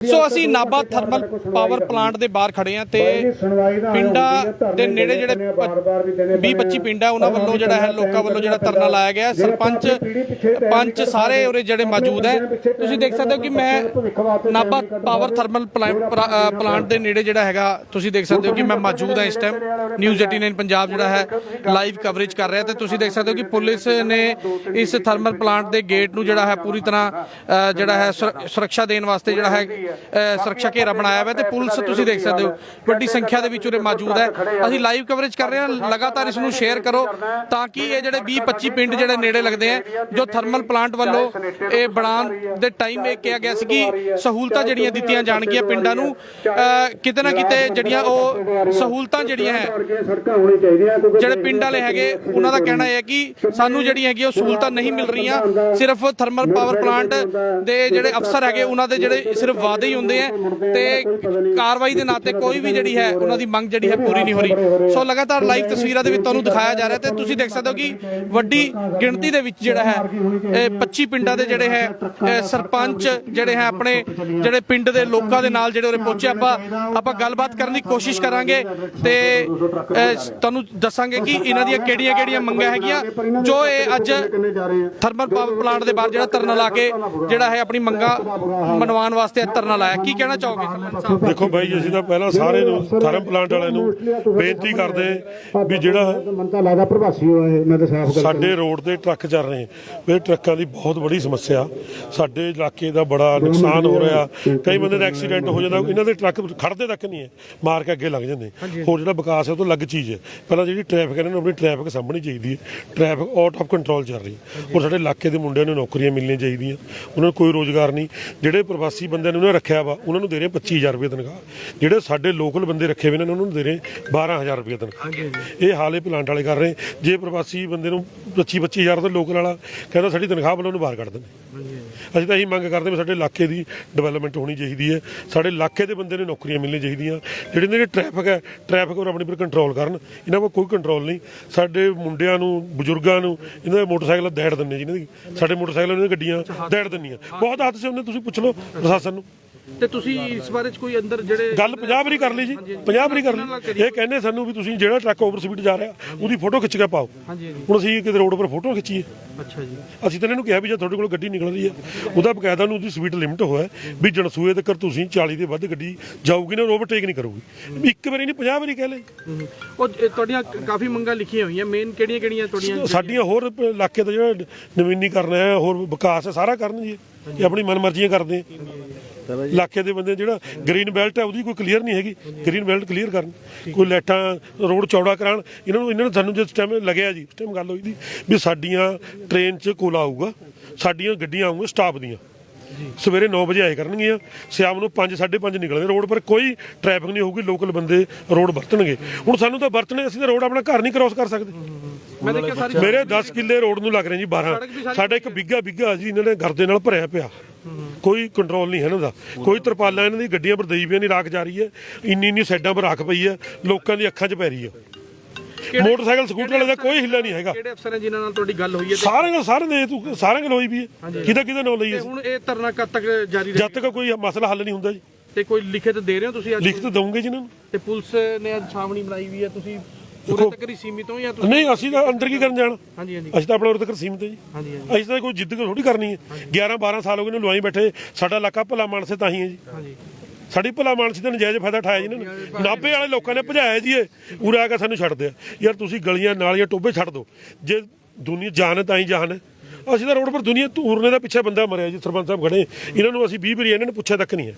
ਸੋ ਅਸੀਂ Nabha thermal power plant ਦੇ ਬਾਹਰ ਖੜੇ ਆ ਤੇ ਪਿੰਡਾਂ ਦੇ ਨੇੜੇ ਜਿਹੜੇ 20 25 ਪਿੰਡ ਆ ਉਹਨਾਂ ਵੱਲੋਂ ਜਿਹੜਾ ਹੈ ਲੋਕਾਂ ਵੱਲੋਂ ਜਿਹੜਾ ਧਰਨਾ ਲਾਇਆ ਗਿਆ। ਸਰਪੰਚ ਪੰਚ ਸਾਰੇ ਉਰੇ ਜਿਹੜੇ ਮੌਜੂਦ ਹੈ। ਤੁਸੀਂ ਦੇਖ ਸਕਦੇ ਹੋ ਕਿ ਮੈਂ ਨਾਬਾ ਪਾਵਰ ਥਰਮਲ ਪਲਾਂਟ ਦੇ ਨੇੜੇ ਜਿਹੜਾ ਹੈਗਾ ਤੁਸੀਂ ਦੇਖ ਸਕਦੇ ਹੋ ਕਿ ਮੈਂ ਮੌਜੂਦ ਹਾਂ ਇਸ ਟਾਈਮ ਨਿਊਜ਼ 89 ਪੰਜਾਬ ਜਿਹੜਾ ਹੈ ਲਾਈਵ ਕਵਰੇਜ ਕਰ ਰਿਹਾ ਤੇ ਤੁਸੀਂ ਦੇਖ ਸਕਦੇ ਹੋ ਕਿ ਪੁਲਿਸ ਨੇ ਇਸ ਥਰਮਲ ਪਲਾਂਟ ਦੇ ਗੇਟ ਨੂੰ ਜਿਹੜਾ ਹੈ ਪੂਰੀ ਤਰ੍ਹਾਂ ਜਿਹੜਾ ਹੈ ਸੁਰ- ਸੁਰੱਖਿਆ ਦੇਣ ਵਾਸਤੇ ਜਿਹੜਾ ਹੈ ਸੁਰੱਖਿਆ ਘੇਰਾ ਬਣਾਇਆ ਹੋਇਆ ਤੇ ਪੁਲਿਸ ਤੁਸੀਂ ਦੇਖ ਸਕਦੇ ਹੋ। ਵੱਡੀ ਸੰਖਿਆ ਦੇ ਵਿੱਚ ਉਰੇ ਮੌਜੂਦ ਹੈ। ਅਸੀਂ ਲਾਈਵ ਕਵਰੇਜ ਕਰ ਰਹੇ ਹਾਂ। ਲਗਾਤਾਰ ਇਸ ਨੂੰ ਸ਼ੇਅਰ ਕਰੋ ਤਾਂ ਕਿ ਇਹ ਜਿਹੜੇ 20 25 ਪਿੰਡ ਜਿਹੜੇ ਨੇੜੇ ਲੱਗਦੇ ਆ ਜੋ ਥਰਮਲ ਪਲਾਂਟ ਵੱਲੋਂ ਇਹ ਬਣਾਉਣ ਦੇ ਟਾਈਮ ਇਹ ਕਿਹਾ ਗਿਆ ਸੀ ਕਿ ਸਹੂਲਤਾਂ ਜਿਹੜੀਆਂ ਦਿੱਤੀਆਂ ਜਾਣਗੀਆਂ ਪਿੰਡਾਂ ਨੂੰ ਕਿਤੇ ਨਾ ਕਿਤੇ ਜਿਹੜੀਆਂ ਉਹ ਸਹੂਲਤਾਂ ਜਿਹੜੀਆਂ ਹੈ ਜਿਹੜੇ ਪਿੰਡ ਵਾਲੇ ਹੈਗੇ ਉਹਨਾਂ ਦਾ ਕਹਿਣਾ ਇਹ ਹੈ ਕਿ ਸਾਨੂੰ ਜਿਹੜੀ ਹੈਗੀ ਉਹ ਸਹੂਲਤਾਂ ਨਹੀਂ ਮਿਲ ਰਹੀਆਂ ਸਿਰਫ ਥਰਮਲ ਪਾਵਰ ਪਲਾਂਟ ਦੇ ਜਿਹੜੇ ਅਫਸਰ ਹੈਗੇ ਉਹਨਾਂ ਦੇ ਜਿਹੜੇ ਸਿਰਫ ਵਾਅਦੇ ਹੀ ਹੁੰਦੇ ਆ ਤੇ ਕਾਰਵਾਈ ਦੇ ਨਾਤੇ ਕੋਈ ਵੀ ਜਿਹੜੀ ਹੈ ਉਹਨਾਂ ਦੀ ਮੰਗ ਜਿਹੜੀ ਹੈ ਪੂਰੀ ਨਹੀਂ ਹੋ ਰਹੀ। ਸੋ ਲਗਾਤਾਰ ਲਾਈਵ ਤਸਵੀਰਾਂ ਦੇ ਵਿੱਚ ਤੁਹਾਨੂੰ ਦਿਖਾਇਆ ਜਾ ਰਿਹਾ ਤੇ ਤੁਸੀਂ ਦੇਖ ਸਕਦੇ ਹੋ ਕਿ ਵੱਡੀ ਗਿਣਤੀ ਦੇ ਵਿੱਚ ਜਿਹੜਾ ਹੈ ਇਹ 25 ਪਿੰਡਾਂ ਦੇ ਜਿਹੜੇ ਹੈ ਸਰਪੰਚ ਜਿਹੜੇ ਹੈ ਆਪਣੇ ਜਿਹੜੇ ਪਿੰਡ ਦੇ ਲੋਕਾਂ ਦੇ ਨਾਲ ਜਿਹੜੇ ਉਰੇ ਪਹੁੰਚੇ। ਆਪਾਂ ਆਪਾਂ ਗੱਲਬਾਤ ਕਰਨ ਦੀ ਕੋਸ਼ਿਸ਼ ਕਰਾਂਗੇ ਤੇ ਤੁਹਾਨੂੰ ਦੱਸਾਂਗੇ ਕਿ ਇਹਨਾਂ ਦੀਆਂ ਕਿਹੜੀਆਂ ਕਿਹੜੀਆਂ ਮੰਗਾਂ ਹੈਗੀਆਂ ਜੋ ਇਹ ਅੱਜ ਥਰਮਲ ਪਾਵਰ ਪਲਾਂਟ ਦੇ ਬਾਹਰ ਜਿਹੜਾ ਧਰਨਾ ਲਾ ਕੇ ਜਿਹੜਾ ਹੈ ਆਪਣੀ ਮੰਗਾਂ ਮਨਵਾਉਣ ਵਾਸਤੇ ਇਹ ਧਰਨਾ ਲਾਇਆ। ਕੀ ਕਹਿਣਾ ਚਾਹੋਗੇ ਦੇਖੋ ਬਾਈ ਅਸੀਂ ਤਾਂ ਪਹਿਲਾਂ ਸਾਰੇ ਨੂੰ ਥਰਮ ਪਲਾਂਟ ਵਾਲਿਆਂ ਨੂੰ ਬੇਨਤੀ ਕਰਦੇ ਵੀ ਜਿਹੜਾ ਮਨ ਤਾਂ ਲੱਗਦਾ ਪ੍ਰਵਾਸੀ ਹੋਇਆ ਇਹ ਮੈਂ ਤਾਂ ਸਾਫ਼ ਸਾਡੇ ਰੋਡ ਤੇ ਟਰੱਕ ਚੱਲ ਰਹੇ ਵੀ ਟਰੱਕਾਂ ਦੀ ਬਹੁਤ ਬੜੀ ਸਮੱਸਿਆ। ਸਾਡੇ ਇਲਾਕੇ ਦਾ ਬੜਾ ਨੁਕਸਾਨ ਹੋ ਰਿਹਾ। ਕਈ ਬੰਦੇ ਦਾ ਐਕਸੀਡੈਂਟ ਹੋ ਜਾਂਦਾ ਇਹਨਾਂ ਦੇ ਟਰੱਕ ਖੜਦੇ ਤੱਕ ਨਹੀਂ ਹੈ। ਮਾਰ ਕੇ ਅੱਗੇ ਲੱਗ ਜਾਂਦੇ। ਹੋਰ ਜਿਹੜਾ ਵਿਕਾਸ ਹੈ ਉਹ ਤੋਂ ਅਲੱਗ ਚੀਜ਼ ਹੈ। ਪਹਿਲਾਂ ਜਿਹੜੀ ਟ੍ਰੈਫਿਕ ਹੈ ਇਹਨਾਂ ਨੂੰ ਆਪਣੀ ਟ੍ਰੈਫਿਕ ਸਾਂਭਣੀ ਚਾਹੀਦੀ ਹੈ। ਟ੍ਰੈਫਿਕ ਆਊਟ ਆਫ ਕੰਟਰੋਲ ਚੱਲ ਰਹੀ ਹੈ। ਔਰ ਸਾਡੇ ਇਲਾਕੇ ਦੇ ਮੁੰਡਿਆਂ ਨੂੰ ਨੌਕਰੀਆਂ ਮਿਲਣੀਆਂ ਚਾਹੀਦੀਆਂ। ਉਹਨਾਂ ਨੂੰ ਕੋਈ ਰੋਜ਼ਗਾਰ ਨਹੀਂ। ਜਿਹੜੇ ਪ੍ਰਵਾਸੀ ਬੰਦਿਆਂ ਨੂੰ ਉਹਨਾਂ ਰੱਖਿਆ ਵਾ ਉਹਨਾਂ ਨੂੰ ਦੇ ਰਹੇ 25000 ਰੁਪਏ ਤਨਖਾਹ। ਜਿਹੜੇ ਸਾਡੇ ਲੋਕਲ ਬੰਦੇ ਰੱਖੇ ਹੋਏ ਨੇ ਉਹਨਾਂ ਨੂੰ ਦੇ ਰਹੇ 12000 ਰੁਪਏ ਤਨਖਾਹ। ਇਹ ਹਾਲੇ ਪਲਾਂਟ ਵਾਲੇ ਕਰ ਰਹੇ। ਜੇ ਪ੍ਰਵਾਸੀ ਬੰਦੇ ਨੂੰ 25 25000 ਦਾ ਲੋਕਲ ਵਾਲਾ ਕਹਿੰਦਾ ਸਾਡੀ ਤਨਖਾਹ ਵੱਲੋਂ ਨੂੰ ਬਾਹਰ ਕੱਢ ਦਿੰਦੇ। ਅਸੀਂ ਤਾਂ ਇਹੀ ਮੰਗ ਕਰਦੇ ਵੀ ਸਾਡੇ ਇਲਾਕੇ ਦੀ ਡਿਵੈਲਪਮੈਂਟ ਹੋਣੀ ਚਾਹੀਦੀ ਹੈ। ਸਾਡੇ ਇਲਾਕੇ ਦੇ ਬੰਦੇ ਨੂੰ ਨੌਕਰੀਆਂ ਮਿਲਣੀਆਂ ਚਾਹੀਦੀਆਂ। ਜਿਹੜੇ ਦੇ ਟ੍ਰੈਫਿਕ ਹੈ ਟ੍ਰੈਫਿਕ ਉਹ ਆਪਣੀ ਪਰ ਕੰਟਰੋਲ ਕਰਨ। ਇਹਨਾਂ ਕੋਲ ਕੋਈ ਕੰਟਰੋਲ ਨਹੀਂ। ਸਾਡੇ ਮੁੰਡਿਆਂ ਨੂੰ ਬਜ਼ੁਰਗਾਂ ਨੂੰ ਇਹਨਾਂ ਦੇ ਮੋਟਰਸਾਈਕਲ ਦੈੜ ਦਿੰਦੇ ਜਿਹਨਾਂ ਦੀ। ਸਾਡੇ ਮੋਟਰਸਾਈਕਲ ਇਹਨਾਂ ਦੀਆਂ ਗੱਡੀਆਂ ਦੈੜ ਦਿੰਦੀਆਂ। ਬਹੁਤ ਹਾਦਸੇ ਹੁੰਦੇ ਤੁਸੀਂ ਪੁੱਛ ਲਓ ਪ੍ਰਸ਼ਾਸਨ ਨੂੰ। ਤੇ ਤੁਸੀਂ ਇਸ ਬਾਰੇ ਚ ਕੋਈ ਅੰਦਰ ਜਿਹੜੇ ਗੱਲ 50 ਵਾਰੀ ਕਰ ਲਈ ਜੀ 50 ਵਾਰੀ ਕਰ ਲਈ। ਇਹ ਕਹਿੰਦੇ ਸਾਨੂੰ ਵੀ ਤੁਸੀਂ ਜਿਹੜਾ ਟਰੱਕ ਓਵਰ ਸਪੀਡ ਜਾ ਰਿਹਾ ਉਹਦੀ ਫੋਟੋ ਖਿੱਚ ਕੇ ਪਾਓ। ਹੁਣ ਅਸੀਂ ਕਿਤੇ ਰੋਡ 'ਪਰ ਫੋਟੋ ਖਿੱਚੀਏ। ਅੱਛਾ ਜੀ। ਅਸੀਂ ਤਾਂ ਇਹਨਾਂ ਨੂੰ ਕਿਹਾ ਵੀ ਜੇ ਤੁਹਾਡੇ ਕੋਲ ਗੱਡੀ ਨਿਕਲ ਰਹੀ ਹੈ ਉਹਦਾ ਬਕਾਇਦਾ ਨੂੰ ਉਹਦੀ ਸਪੀਡ ਲਿਮਟ ਹੋਇਆ ਵੀ ਜਨਸੂਏ ਤੱਕ ਤੁਸੀਂ 40 ਦੇ ਵੱਧ ਗੱਡੀ ਜਾਊਗੀ ਨਾ ਓਵਰਟੇਕ ਨਹੀਂ ਕਰੂਗੀ। ਇੱਕ ਵਾਰੀ ਨਹੀਂ 50 ਵਾਰੀ ਕਹਿ ਲੈ ਹਮ, ਉਹ ਤੁਹਾਡੀਆਂ ਕਾਫੀ ਮੰਗਾਂ ਲਿਖੀਆਂ ਹੋਈਆਂ ਮੇਨ ਕਿਹੜੀਆਂ ਕਿਹੜੀਆਂ ਤੁਹਾਡੀਆਂ ਸਾਡੀਆਂ ਹੋਰ ਇਲਾਕੇ ਦਾ ਜਿਹੜਾ ਨਵੀਨੀਕਰਨ ਹੈ ਹੋਰ ਵਿਕਾਸ ਹੈ ਸਾਰਾ ਕਰਨ ਜੀ। ਇਹ ਆਪਣੀ ਮਨਮਰਜ਼ੀਆਂ ਕਰਦੇ। ਇਲਾਕੇ ਦੇ ਬੰਦੇ ਜਿਹੜਾ ਗ੍ਰੀਨ ਬੈਲਟ ਹੈ ਉਹਦੀ ਕੋਈ ਕਲੀਅਰ ਨਹੀਂ ਹੈਗੀ। ਗ੍ਰੀਨ ਬੈਲਟ ਕਲੀਅਰ ਕਰਨ। ਕੋਈ ਲੈਟਾਂ ਰੋਡ ਚੌੜਾ ਕਰਾਉਣ। ਇਹਨਾਂ ਨੂੰ ਇਹਨਾਂ ਨੂੰ ਸਾਨੂੰ ਜਿਸ ਟਾਈਮ ਲੱਗਿਆ ਜੀ ਉਸ ਟਾਈਮ ਗੱਲ ਹੋਈ ਦੀ ਵੀ ਸਾਡੀਆਂ ਟ੍ਰੇਨ 'ਚ ਕੋਲਾ ਆਊਗਾ। ਸਾਡੀਆਂ ਗੱਡੀਆਂ ਆਉਂਗੀਆਂ ਸਟਾਫ ਦੀਆਂ। ਸਵੇਰੇ 9 ਵਜੇ ਆਏ ਕਰਨਗੀਆਂ। ਸ਼ਾਮ ਨੂੰ 5 5:30 ਨਿਕਲਣਗੇ ਰੋਡ ਪਰ। ਕੋਈ ਟ੍ਰੈਫਿਕ ਨਹੀਂ ਹੋਊਗੀ ਲੋਕਲ ਬੰਦੇ ਰੋਡ ਵਰਤਣਗੇ। ਹੁਣ ਸਾਨੂੰ ਤਾਂ ਵਰਤਣੇ ਅਸੀਂ ਤਾਂ ਰੋਡ ਆਪਣਾ ਘਰ ਨਹੀਂ ਕ੍ਰਾਸ ਕਰ ਸਕਦੇ। ਮੈਂ ਦੇਖਿਆ ਸਾਰੀ ਮੇਰੇ 10 ਕਿੱਲੇ ਰੋਡ ਨੂੰ ਲੱਗ ਰਹੇ ਜੀ 12 ਸਾਡਾ ਇੱਕ ਬਿੱਗਾ ਬਿੱਗਾ ਜੀ ਇਹਨਾਂ ਨੇ ਗਰਦੇ ਨਾਲ ਭਰਿਆ ਪਿਆ। ਕੋਈ ਕੰਟਰੋਲ ਨਹੀਂ ਹੈ ਇਹਨਾਂ ਦਾ ਕੋਈ ਤਰਪਾਲਾਂ ਇਹਨਾਂ ਦੀ ਗੱਡੀਆਂ ਪਰ ਦਈ ਪਈਆਂ ਨਹੀਂ ਰਾਖ ਜਾ ਰਹੀ ਹੈ। ਇੰਨੀ ਇੰਨੀ ਸਾਈਡਾਂ ਪਰ ਰਾਖ ਪਈ ਹੈ ਲੋਕਾਂ ਦੀ ਅੱਖਾਂ 'ਚ ਪੈ ਰਹੀ ਹੈ। ਮੋਟਰਸਾਈਕਲ ਸਕੂਟਰ ਵਾਲੇ ਦਾ ਕੋਈ ਹਿੱਲਾ ਨਹੀਂ ਹੈਗਾ। ਕਿਹੜੇ ਅਫਸਰ ਹੈ ਜਿਨ੍ਹਾਂ ਨਾਲ ਤੁਹਾਡੀ ਗੱਲ ਹੋਈ ਹੈ ਸਾਰਿਆਂ ਨਾਲ ਸਾਰੇ ਨੇ ਤੂੰ ਸਾਰਿਆਂ ਨਾਲ ਹੋਈ ਵੀ ਹੈ। ਕਿਹਦਾ ਕਿਹਦਾ ਨਾਂ ਲਈ ਤੇ ਅਸੀਂ ਹੁਣ ਇਹ ਧਰਨਾ ਕਦ ਤੱਕ ਜਾਰੀ ਜਦ ਤੱਕ ਕੋਈ ਮਸਲਾ ਹੱਲ ਨਹੀਂ ਹੁੰਦਾ ਜੀ। ਤੇ ਕੋਈ ਲਿਖਤ ਦੇ ਰਹੇ ਹੋ ਤੁਸੀਂ ਅੱਜ? ਲਿਖਤ ਦਊਂਗੇ ਜੀ ਇਹਨਾਂ ਨੂੰ। ਤੇ ਪੁਲਿਸ ਨੇ ਅੱਜ ਛਾਵਣੀ ਬਣਾਈ ਵੀ ਹੈ ਤੁਸੀਂ ਪੂਰੇ ਤੱਕ ਹੀ ਸੀਮਿਤ ਹੋ ਜਾਂ ਤੁਸੀਂ? ਨਹੀਂ ਅਸੀਂ ਤਾਂ ਅੰਦਰ ਕੀ ਕਰਨ ਜਾਣਾ? ਹਾਂਜੀ ਹਾਂਜੀ। ਅਸੀਂ ਤਾਂ ਆਪਣਾ ਉਰੇ ਤੱਕ ਸੀਮਿਤ ਹੈ ਜੀ। ਹਾਂਜੀ ਹਾਂਜੀ। ਅਸੀਂ ਤਾਂ ਕੋਈ ਜਿੱਦ ਥੋੜੀ ਕਰਨੀ ਹੈ। 11 12 ਸਾਲ ਹੋ ਗਏ ਨੇ ਲਵਾਈ ਬੈਠੇ। ਸਾਡਾ ਇਲਾਕਾ ਭਲਾ ਮਾਨਸੇ ਤਾਂ ਹੀ ਹੈ ਜੀ। ਹਾਂਜੀ। ਸਾਡੀ ਭਲਾ ਮਾਨਸੀ ਦਾ ਨਜਾਇਜ਼ ਫਾਇਦਾ ਉਠਾਇਆ ਜੀ ਇਹਨਾਂ ਨੇ। ਨਾਭੇ ਵਾਲੇ ਲੋਕਾਂ ਨੇ ਭਜਾਇਆ ਜੀ ਇਹ। ਉਰੇ ਆ ਕੇ ਸਾਨੂੰ ਛੱਡਦੇ ਆ ਯਾਰ ਤੁਸੀਂ ਗਲੀਆਂ ਨਾਲੀਆਂ ਟੋਬੇ ਛੱਡ ਦਿਓ। ਜੇ ਦੁਨੀਆ ਜਾਨ ਹੈ ਤਾਂ ਹੀ ਜਾਨ ਹੈ। ਅਸੀਂ ਤਾਂ ਰੋਡ ਪਰ ਦੁਨੀਆ ਤੂਰਨੇ ਦਾ ਪਿੱਛੇ ਬੰਦਾ ਮਰਿਆ ਜੀ ਸਰਪੰਚ ਸਾਹਿਬ ਖੜੇ। ਇਹਨਾਂ ਨੂੰ ਅਸੀਂ 20 ਵਾਰੀ ਇਹਨਾਂ ਨੇ ਪੁੱਛਿਆ ਤੱਕ ਨਹੀਂ ਹੈ।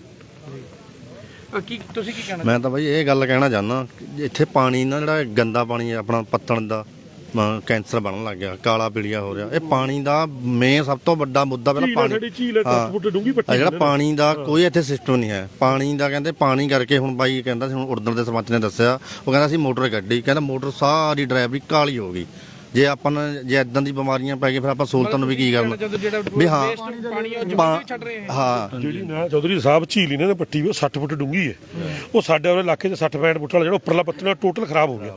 ਅ, ਕੀ ਤੁਸੀਂ ਕੀ ਕਹਿਣਾ ਮੈਂ ਤਾਂ ਬਾਈ ਇਹ ਗੱਲ ਕਹਿਣਾ ਚਾਹੁੰਦਾ ਇੱਥੇ ਪਾਣੀ ਨਾ ਜਿਹੜਾ ਗੰਦਾ ਪਾਣੀ ਹੈ ਆਪਣਾ ਪੱਤਣ ਦਾ ਅਮ ਕੈਂਸਰ ਬਣਨ ਲੱਗ ਗਿਆ ਕਾਲਾ ਪੀਲੀਆ ਹੋ ਰਿਹਾ ਇਹ ਪਾਣੀ ਦਾ ਮੇਨ ਸਭ ਤੋਂ ਵੱਡਾ ਮੁੱਦਾ ਪਹਿਲਾਂ ਝੀਲ ਪਾਣੀ ਸਾਡੀ ਝੀਲ ਹੈ, ਦਸ ਹਾਂ। ਫੁੱਟ ਡੂੰਘੀ ਪੱਟੀ ਆ ਜਿਹੜਾ। ਪਾਣੀ ਦਾ ਕੋਈ ਇੱਥੇ ਸਿਸਟਮ ਨਹੀਂ ਹੈ ਪਾਣੀ ਦਾ ਕਹਿੰਦੇ ਪਾਣੀ ਕਰਕੇ ਹੁਣ ਬਾਈ ਕਹਿੰਦਾ ਸੀ ਹੁਣ ਉਰਦਨ ਦੇ ਸਰਪੰਚ ਨੇ ਦੱਸਿਆ ਉਹ ਕਹਿੰਦਾ ਸੀ ਮੋਟਰ ਗੱਡੀ ਕਹਿੰਦਾ ਮੋਟਰ ਸਾਰੀ ਡਰਾਈਵਰੀ ਕਾਲੀ ਹੋ ਗਈ ਜੇ ਆਪਾਂ ਨੂੰ ਜੇ ਇਦਾਂ ਦੀ ਬਿਮਾਰੀਆਂ ਪੈ ਗਈ ਫਿਰ ਆਪਾਂ ਸਹੂਲਤਾਂ ਨੂੰ ਵੀ ਕੀ ਕਰਨਾ? ਵੀ ਹਾਂ ਪਾ- ਛੱਡ ਰਹੇ ਹੈ ਹਾਂ। ਜਿਹੜੀ ਨਾ ਚੌਧਰੀ ਸਾਹਿਬ ਝੀਲ ਇਹਨਾਂ ਨੇ ਪੱਟੀ ਵੀ ਉਹ 60 ਫੁੱਟ ਡੂੰਘੀ ਹੈ ਉਹ ਸਾਡੇ ਵਾਲੇ ਇਲਾਕੇ 'ਚ 60 65 ਫੁੱਟ ਵਾਲਾ ਜਿਹੜਾ ਉੱਪਰਲਾ ਪੱਤਣਾ ਟੋਟਲ ਖਰਾਬ ਹੋ ਗਿਆ।